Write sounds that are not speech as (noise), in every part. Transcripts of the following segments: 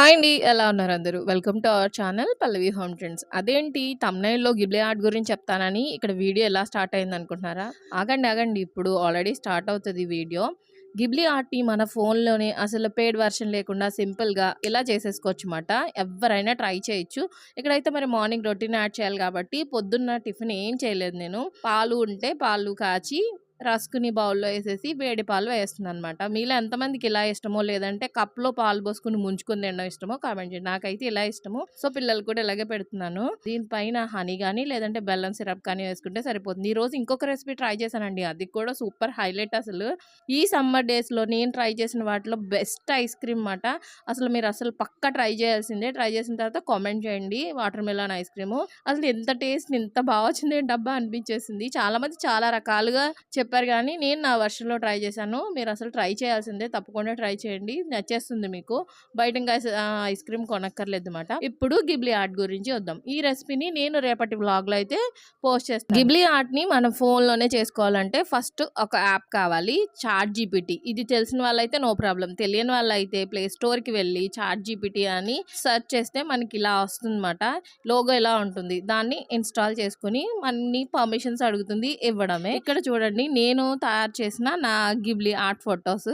Hi అండి. ఎలా ఉన్నారు అందరూ? Welcome to our channel Pallavi home trends. అదేంటి తమ్నైల్లో గిబ్లే ఆర్ట్ గురించి చెప్తానని ఇక్కడ వీడియో ఎలా స్టార్ట్ అయిందనుకుంటున్నారా? ఆగండి, ఆగండి. ఇప్పుడు ఆల్రెడీ స్టార్ట్ అవుతుంది వీడియో. గిబ్లీ ఆర్ట్‌ని మన ఫోన్‌లోనే అసలు పేడ్ వెర్షన్ లేకుండా సింపుల్‌గా ఇలా చేసేసుకోవచ్చు అనమాట ఎవరైనా ట్రై చేయొచ్చు. ఇక్కడైతే మరి మార్నింగ్ రొటీన్ యాడ్ చేయాలి కాబట్టి పొద్దున్న టిఫిన్ ఏం చేయలేదు నేను. పాలు ఉంటే పాలు కాచి రస్క్‌ని బౌల్‌లో వేసేసి వేడి పాలు వేస్తున్నాననమాట. మీలో ఎంతమందికి ఇలా ఇష్టమో లేదంటే కప్‌లో పాలు పోసుకుని ముంచుకుని తినడం ఇష్టమో కామెంట్ చేయండి. నాకైతే ఇలా ఇష్టము. సో పిల్లలు కూడా ఇలాగే పెడుతున్నాను. దీనిపైన హనీ కానీ లేదంటే బెల్లం సిరప్ కానీ వేసుకుంటే సరిపోతుంది. ఈ రోజు ఇంకొక రెసిపీ ట్రై చేశానండి. అది కూడా సూపర్ హైలైట్ అసలు. ఈ సమ్మర్ డేస్‌లో నేను ట్రై చేసిన వాటిలో బెస్ట్ ఐస్ క్రీమ్ మాట. అసలు మీరు అసలు పక్క ట్రై చేయాల్సిందే. ట్రై చేసిన తర్వాత కామెంట్ చేయండి. Watermelon ice cream. అసలు ఎంత టేస్ట్ ఇంత వచ్చిందే డబ్బా అనిపించేసింది. చాలామంది చాలా రకాలుగా చెప్పారు కానీ నేను నా వర్షన్లో ట్రై చేశాను. మీరు అసలు ట్రై చేయాల్సిందే. తప్పకుండా ట్రై చేయండి. నచ్చేస్తుంది మీకు. బయట ఇంకా ఐస్ ఐస్ క్రీమ్ కొనక్కర్లేదు అనమాట ఇప్పుడు గిబ్లీ ఆర్ట్ గురించి వద్దాం. ఈ రెసిపీని నేను రేపటి వ్లాగ్‌లో అయితే పోస్ట్ చేస్తాను. గిబ్లీ ఆర్ట్‌ని మనం ఫోన్‌లోనే చేసుకోవాలంటే ఫస్ట్ ఒక యాప్ కావాలి. ChatGPT. ఇది తెలిసిన వాళ్ళైతే నో ప్రాబ్లం తెలియని వాళ్ళైతే ప్లే స్టోర్‌కి వెళ్ళి చాట్ జీపీటీ అని సెర్చ్ చేస్తే మనకి ఇలా వస్తుందన్నమాట. లోగో ఇలా ఉంటుంది. దాన్ని ఇన్‌స్టాల్ చేసుకొని అన్ని పర్మిషన్స్ అడుగుతుంది. ఇవ్వడమే. ఇక్కడ చూడండి నేను తయారు చేసిన నా గిబ్లీ ఆర్ట్ ఫొటోస్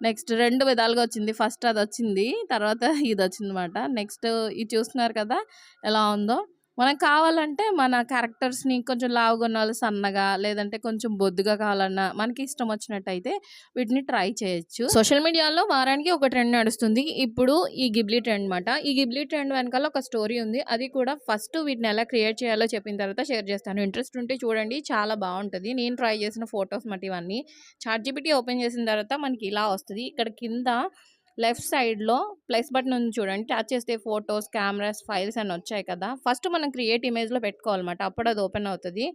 నెక్స్ట్ రెండు విధాలుగా వచ్చింది. ఫస్ట్ అది వచ్చింది తర్వాత (laughs) ఇది వచ్చింది అనమాట నెక్స్ట్ ఇది చూస్తున్నారు కదా! ఎలా ఉందో. మనకు కావాలంటే మన క్యారెక్టర్స్‌ని కొంచెం లావుగా ఉన్నవాళ్ళు సన్నగా లేదంటే కొంచెం బొద్దుగా కావాలన్నా మనకి ఇష్టం వచ్చినట్టయితే వీటిని ట్రై చేయొచ్చు. సోషల్ మీడియాలో వారానికి ఒక ట్రెండ్ నడుస్తుంది. ఇప్పుడు ఈ గిబ్లీ ట్రెండ్ అనమాట ఈ గిబ్లీ ట్రెండ్ వెనకాల ఒక స్టోరీ ఉంది. అది కూడా ఫస్ట్ వీటిని ఎలా క్రియేట్ చేయాలో చెప్పిన తర్వాత షేర్ చేస్తాను. ఇంట్రెస్ట్ ఉంటే చూడండి. చాలా బాగుంటుంది నేను ట్రై చేసిన ఫొటోస్ మట్టి ఇవన్నీ. చాట్ ఓపెన్ చేసిన తర్వాత మనకి ఇలా వస్తుంది ఇక్కడ కింద లెఫ్ట్ సైడ్‌లో ప్లస్ బటన్ ఉంది చూడండి. టచ్ చేస్తే ఫోటోస్, కెమెరాస్, ఫైల్స్ అని వచ్చాయి కదా! ఫస్ట్ మనం క్రియేట్ ఇమేజ్‌లో పెట్టుకోవాలన్నమాట. అప్పుడు అది ఓపెన్ అవుతుంది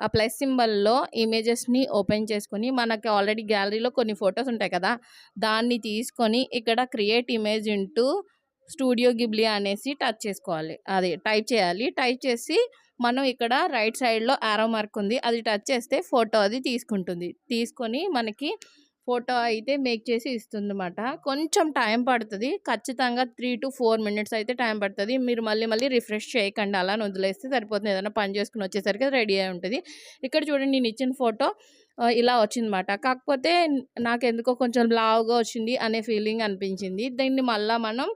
ఆ ప్లస్ సింబల్‌లో ఇమేజెస్‌ని ఓపెన్ చేసుకొని మనకి ఆల్రెడీ గ్యాలరీలో కొన్ని ఫోటోస్ ఉంటాయి కదా! దాన్ని తీసుకొని ఇక్కడ create image into Studio Ghibli అనేసి టచ్ చేసుకోవాలి. అది టైప్ చేయాలి. టైప్ చేసి మనం ఇక్కడ రైట్ సైడ్‌లో ఆరో మార్క్ ఉంది. అది టచ్ చేస్తే ఫోటో అది తీసుకుంటుంది. తీసుకొని మనకి ఫోటో అయితే మేక్ చేసి ఇస్తుందన్నమాట. కొంచెం టైం పడుతుంది ఖచ్చితంగా 3-4 మినిట్స్ అయితే టైం పడుతుంది మీరు మళ్ళీ మళ్ళీ రిఫ్రెష్ చేయకండి. అలా వదిలేస్తే సరిపోతుంది. ఏదైనా పని చేసుకుని వచ్చేసరికి రెడీ అయి ఉంటుంది ఇక్కడ చూడండి నేను ఇచ్చిన ఫోటో ఇలా వచ్చిందన్నమాట. కాకపోతే నాకెందుకో కొంచెం లావుగా వచ్చింది అనే ఫీలింగ్ అనిపించింది. దీన్ని మళ్ళీ మనం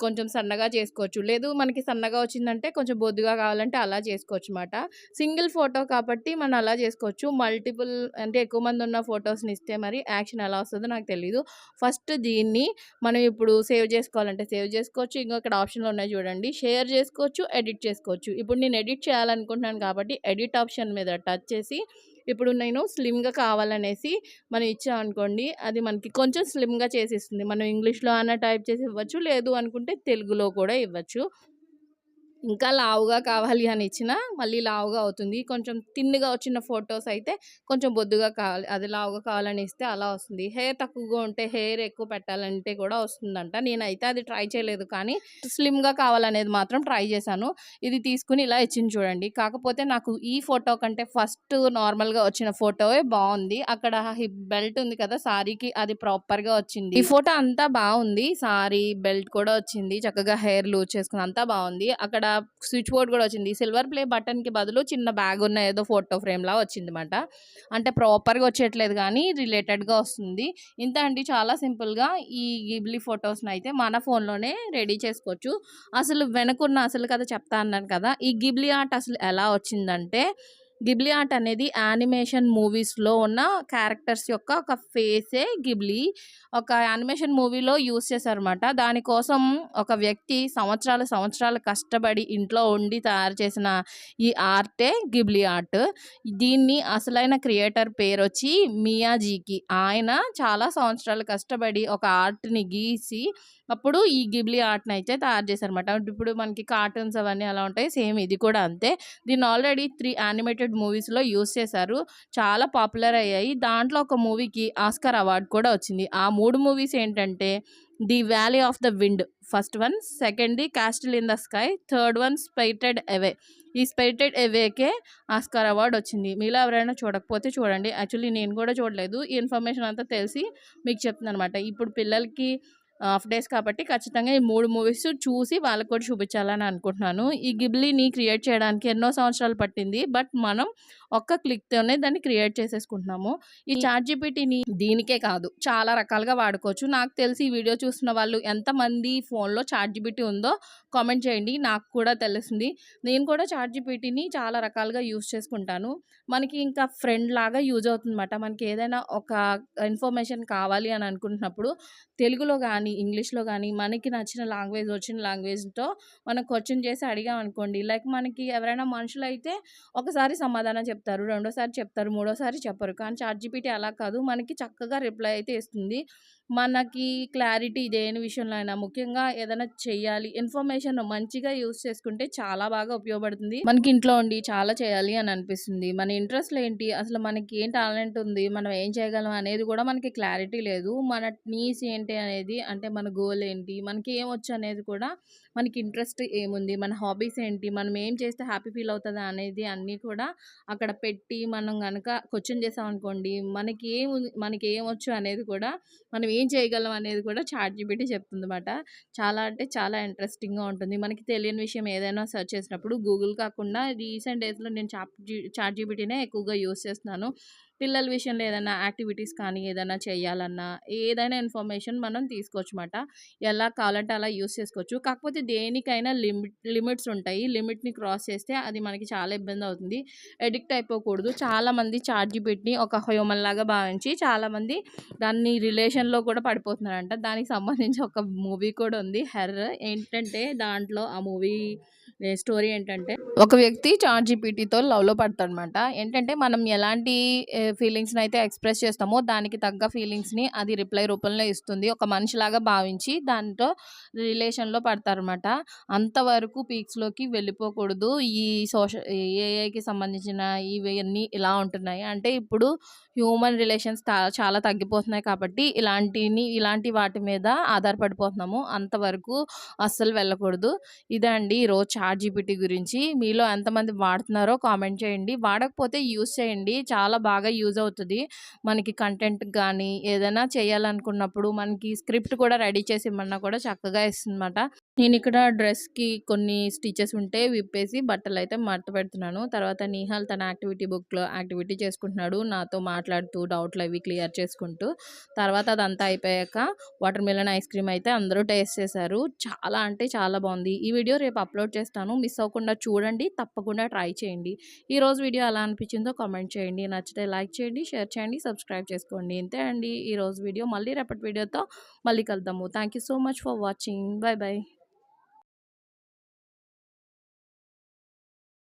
కొంచెం సన్నగా చేసుకోవచ్చు. లేదు మనకి సన్నగా వచ్చిందంటే కొంచెం బొద్దుగా కావాలంటే అలా చేసుకోవచ్చు అనమాట సింగిల్ ఫోటో కాబట్టి మనం అలా చేసుకోవచ్చు. మల్టిపుల్ అంటే ఎక్కువ మంది ఉన్న ఫోటోస్‌ని ఇస్తే మరి యాక్షన్ ఎలా వస్తుందో నాకు తెలియదు ఫస్ట్ దీన్ని మనం ఇప్పుడు సేవ్ చేసుకోవాలంటే సేవ్ చేసుకోవచ్చు. ఇంకా ఇక్కడ ఆప్షన్‌లు ఉన్నాయి చూడండి. షేర్ చేసుకోవచ్చు. ఎడిట్ చేసుకోవచ్చు. ఇప్పుడు నేను ఎడిట్ చేయాలనుకుంటున్నాను కాబట్టి ఎడిట్ ఆప్షన్ మీద టచ్ చేసి ఇప్పుడు నేను స్లిమ్‌గా కావాలనేసి మనం ఇచ్చామనుకోండి అది మనకి కొంచెం స్లిమ్‌గా చేసిస్తుంది. మనం ఇంగ్లీష్‌లో అన్న టైప్ చేసి ఇవ్వచ్చు. లేదు అనుకుంటే తెలుగులో కూడా ఇవ్వచ్చు. ఇంకా లావుగా కావాలి అని ఇచ్చినా మళ్ళీ లావుగా అవుతుంది. కొంచెం తిన్నుగా వచ్చిన ఫోటోస్ అయితే కొంచెం బొద్దుగా కావాలి. అది లావుగా కావాలని ఇస్తే అలా వస్తుంది. హెయిర్ తక్కువగా ఉంటే హెయిర్ ఎక్కువ పెట్టాలంటే కూడా వస్తుందంట. నేనైతే అది ట్రై చేయలేదు కానీ స్లిమ్‌గా కావాలనేది మాత్రం ట్రై చేశాను. ఇది తీసుకొని ఇలా ఇచ్చింది చూడండి. కాకపోతే నాకు ఈ ఫోటో కంటే ఫస్ట్ నార్మల్‌గా వచ్చిన ఫోటోవే బాగుంది అక్కడ హిప్ బెల్ట్ ఉంది కదా! సారీకి అది ప్రాపర్‌గా వచ్చింది. ఈ ఫోటో అంతా బాగుంది సారీ, బెల్ట్ కూడా వచ్చింది. చక్కగా హెయిర్ లూజ్ చేసుకుని అంతా బాగుంది అక్కడ స్విచ్ బోర్డ్ కూడా వచ్చింది. సిల్వర్ ప్లే బటన్‌కి బదులు చిన్న బ్యాగ్ ఉన్న ఏదో ఫోటో ఫ్రేమ్‌లా వచ్చిందన్నమాట. అంటే ప్రాపర్‌గా వచ్చేయట్లేదు కానీ రిలేటెడ్‌గా వస్తుంది. ఇంత అండి చాలా సింపుల్‌గా ఈ గిబ్లీ ఫోటోస్‌నైతే మన ఫోన్‌లోనే రెడీ చేసుకోవచ్చు. అసలు వెనకున్న అసలు కథ చెప్తా అన్నాను కదా! ఈ గిబ్లీ ఆర్ట్ అసలు ఎలా వచ్చిందంటే గిబ్లీ ఆర్ట్ అనేది యానిమేషన్ మూవీస్‌లో ఉన్న క్యారెక్టర్స్ యొక్క ఒక ఫేసే గిబ్లీ. ఒక యానిమేషన్ మూవీలో యూజ్ చేశారన్నమాట. దానికోసం ఒక వ్యక్తి సంవత్సరాలు సంవత్సరాలు కష్టపడి ఇంట్లో ఉండి తయారు చేసిన ఈ ఆర్టే గిబ్లీ ఆర్ట్. దీన్ని అసలైన క్రియేటర్ పేరొచ్చి మియాజీకి. ఆయన చాలా సంవత్సరాలు కష్టపడి ఒక ఆర్ట్‌ని గీసి అప్పుడు ఈ గిబ్లీ అయితే తయారు చేశారన్నమాట. ఇప్పుడు మనకి కార్టూన్స్ అవన్నీ అలా ఉంటాయి సేమ్ ఇది కూడా అంతే. దీన్ని ఆల్రెడీ త్రీ యానిమేటెడ్ మూవీస్‌లో యూజ్ చేశారు. చాలా పాపులర్ అయ్యాయి. దాంట్లో ఒక మూవీకి ఆస్కార్ అవార్డ్ కూడా వచ్చింది. ఆ మూడు మూవీస్ ఏంటంటే 'the valley of the wind' first one. Second the 'castle in the sky'. Third one spirited away'. ఈ స్పైటెడ్ అవే'కే ఆస్కార్ అవార్డు వచ్చింది. మీలో ఎవరైనా చూడకపోతే చూడండి. యాక్చువల్లీ నేను కూడా చూడలేదు. ఈ ఇన్ఫర్మేషన్ అంతా తెలిసి మీకు చెప్తున్నానన్నమాట. ఇప్పుడు పిల్లలకి హాఫ్ డేస్ కాబట్టి ఖచ్చితంగా ఈ మూడు మూవీస్ చూసి వాళ్ళకి కూడా చూపించాలని అనుకుంటున్నాను. ఈ గిబ్లీని క్రియేట్ చేయడానికి ఎన్నో సంవత్సరాలు పట్టింది. బట్ మనం ఒక్క క్లిక్తోనే దాన్ని క్రియేట్ చేసేసుకుంటున్నాము. ఈ చాట్ జీపీటీని దీనికే కాదు చాలా రకాలుగా వాడుకోవచ్చు. నాకు తెలిసి ఈ వీడియో చూస్తున్న వాళ్ళు ఎంతమంది ఫోన్లో చాట్ జీపీటీ ఉందో కామెంట్ చేయండి. నాకు కూడా తెలిసింది నేను కూడా చాట్ జీపీటీని చాలా రకాలుగా యూస్ చేసుకుంటాను. మనకి ఇంకా ఫ్రెండ్ లాగా యూజ్ అవుతుందన్నమాట. మనకి ఏదైనా ఒక ఇన్ఫర్మేషన్ కావాలి అని అనుకుంటున్నప్పుడు తెలుగులో కానీ ఇంగ్లీష్లో కానీ మనకి నచ్చిన లాంగ్వేజ్ వచ్చిన లాంగ్వేజ్తో మనం క్వశ్చన్ చేసి అడిగాం అనుకోండి. లైక్ మనకి ఎవరైనా మనుషులు అయితే ఒకసారి సమాధానం చెప్తారు రెండోసారి చెప్తారు మూడోసారి చెప్పరు. కానీ చాట్ జీపీటీ అలా కాదు. మనకి చక్కగా రిప్లై అయితే ఇస్తుంది. మనకి క్లారిటీ దేని విషయంలో అయినా ముఖ్యంగా ఏదైనా చేయాలి ఇన్ఫర్మేషన్ మంచిగా యూస్ చేసుకుంటే చాలా బాగా ఉపయోగపడుతుంది. మనకి ఇంట్లో ఉండి చాలా చేయాలి అని అనిపిస్తుంది. మన ఇంట్రెస్ట్లు ఏంటి? అసలు మనకి ఏం టాలెంట్ ఉంది? మనం ఏం చేయగలం అనేది కూడా మనకి క్లారిటీ లేదు. మన నీస్ ఏంటి అనేది అంటే మన గోల్ ఏంటి? మనకి ఏం వచ్చు అనేది కూడా మనకి ఇంట్రెస్ట్ ఏముంది? మన హాబీస్ ఏంటి? మనం ఏం చేస్తే హ్యాపీ ఫీల్ అవుతుందా అనేది అన్నీ కూడా అక్కడ పెట్టి మనం కనుక క్వశ్చన్ చేసామనుకోండి మనకి ఏం మనకి ఏం వచ్చు అనేది కూడా మనం ఏం చేయగలం అనేది కూడా చాట్ చెప్తుంది అనమాట చాలా అంటే చాలా ఇంట్రెస్టింగ్గా ఉంటుంది. మనకి తెలియని విషయం ఏదైనా సెర్చ్ చేసినప్పుడు గూగుల్ కాకుండా రీసెంట్ డేస్లో నేను చాట్ జీ చాట్ జీబీటీనే ఎక్కువగా యూస్ చేస్తున్నాను. పిల్లల విషయంలో ఏదైనా యాక్టివిటీస్ కానీ ఏదైనా చేయాలన్నా ఏదైనా ఇన్ఫర్మేషన్ మనం తీసుకోవచ్చు అన్నమాట ఎలా కావాలంటే అలా యూస్ చేసుకోవచ్చు. కాకపోతే దేనికైనా లిమిట్ లిమిట్స్ ఉంటాయి. లిమిట్ని క్రాస్ చేస్తే అది మనకి చాలా ఇబ్బంది అవుతుంది. ఎడిక్ట్ అయిపోకూడదు. చాలామంది చార్జ్ పెట్టి ఒక హ్యూమన్ లాగా భావించి చాలామంది దాన్ని రిలేషన్లో కూడా పడిపోతున్నారంట. దానికి సంబంధించి ఒక మూవీ కూడా ఉంది. హెర్ర ఏంటంటే దాంట్లో ఆ మూవీ స్టోరీ ఏంటంటే ఒక వ్యక్తి చాట్ జీపీటీతో లవ్లో పడతాడనమాట. ఏంటంటే మనం ఎలాంటి ఫీలింగ్స్ని అయితే ఎక్స్ప్రెస్ చేస్తామో దానికి తగ్గ ఫీలింగ్స్ని అది రిప్లై రూపంలో ఇస్తుంది. ఒక మనిషిలాగా భావించి దాంతో రిలేషన్లో పడతారనమాట. అంతవరకు పీక్స్లోకి వెళ్ళిపోకూడదు. ఈ సోషల్ ఏఐకి సంబంధించిన ఇవన్నీ ఇలా ఉంటున్నాయి. అంటే ఇప్పుడు హ్యూమన్ రిలేషన్స్ చాలా తగ్గిపోతున్నాయి కాబట్టి ఇలాంటిని ఇలాంటి వాటి మీద ఆధారపడిపోతున్నాము. అంతవరకు అస్సలు వెళ్ళకూడదు. ఇదే అండి ఈరోజు చాట్ జీపీటీ గురించి మీలో ఎంతమంది వాడుతున్నారో కామెంట్ చేయండి. వాడకపోతే యూస్ చేయండి. చాలా బాగా యూజ్ అవుతుంది. మనకి కంటెంట్ కానీ ఏదైనా చేయాలనుకున్నప్పుడు మనకి స్క్రిప్ట్ కూడా రెడీ చేసి ఇమ్మన్నా కూడా చక్కగా ఇస్తుందన్నమాట. నేను ఇక్కడ డ్రెస్కి కొన్ని స్టిచెస్ ఉంటే విప్పేసి బట్టలు అయితే మడత పెడుతున్నాను. తర్వాత నిహాల్ తన యాక్టివిటీ బుక్లో యాక్టివిటీ చేసుకుంటున్నాడు. నాతో మాట్లాడుతూ డౌట్లు అవి క్లియర్ చేసుకుంటూ. తర్వాత అదంతా అయిపోయాక వాటర్ మిలన్ ఐస్ క్రీమ్ అయితే అందరూ టేస్ట్ చేశారు. చాలా అంటే చాలా బాగుంది. ఈ వీడియో రేపు అప్లోడ్ చేస్తాను. మిస్ అవ్వకుండా చూడండి తప్పకుండా ట్రై చేయండి. ఈ రోజు వీడియో ఎలా అనిపించిందో కామెంట్ చేయండి. నచ్చితే లైక్ చేయండి షేర్ చేయండి సబ్స్క్రైబ్ చేసుకోండి. ఇంతే అండి ఈరోజు వీడియో. మళ్ళీ రేపటి వీడియోతో మళ్ళీ కలుద్దాము. Thank you so much for watching. Bye bye